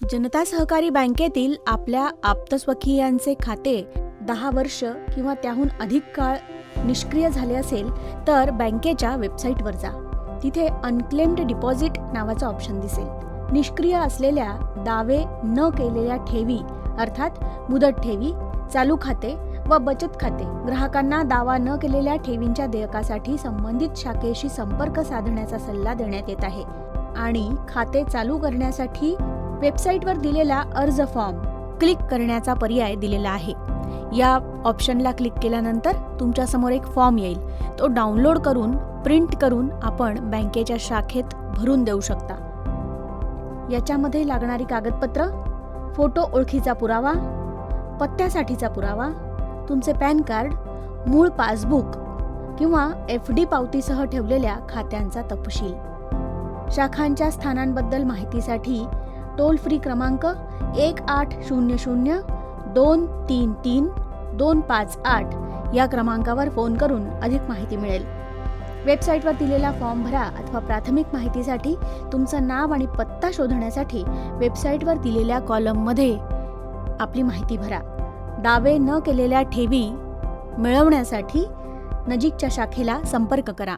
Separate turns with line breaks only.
जनता सहकारी बँकेतील आपल्या आप्तस्वकीयांचे खाते दहा वर्ष किंवा त्याहून अधिक काळ निष्क्रिय झाले असेल तर बँकेच्या वेबसाईटवर जा. तिथे अनक्लेम्ड डिपॉझिट नावाचं ऑप्शन दिसेल. निष्क्रिय असलेल्या दावे न केलेल्या ठेवी अर्थात मुदत ठेवी चालू खाते व बचत खाते ग्राहकांना दावा न केलेल्या ठेवींच्या देयकासाठी संबंधित शाखेशी संपर्क साधण्याचा सल्ला देण्यात येत आहे. आणि खाते चालू करण्यासाठी वेबसाईटवर दिलेला अर्ज फॉर्म क्लिक करण्याचा पर्याय दिलेला आहे. या ऑप्शनला क्लिक केल्यानंतर तुमच्यासमोर एक फॉर्म येईल. तो डाउनलोड करून प्रिंट करून आपण बँकेच्या शाखेत भरून देऊ शकता. याच्यामध्ये लागणारी कागदपत्र फोटो ओळखीचा पुरावा पत्त्यासाठीचा पुरावा तुमचे पॅन कार्ड मूळ पासबुक किंवा एफ डी पावतीसह ठेवलेल्या खात्यांचा तपशील. शाखांच्या स्थानांबद्दल माहितीसाठी टोल फ्री क्रमांक एक आठ शून्य शून्य दोन तीन तीन दोन पाच आठ या क्रमांकावर फोन करून अधिक माहिती मिळेल. वेबसाईटवर दिलेला फॉर्म भरा अथवा प्राथमिक माहितीसाठी तुमचं नाव आणि पत्ता शोधण्यासाठी वेबसाईटवर दिलेल्या कॉलममध्ये आपली माहिती भरा. दावे न केलेल्या ठेवी मिळवण्यासाठी नजीकच्या शाखेला संपर्क करा.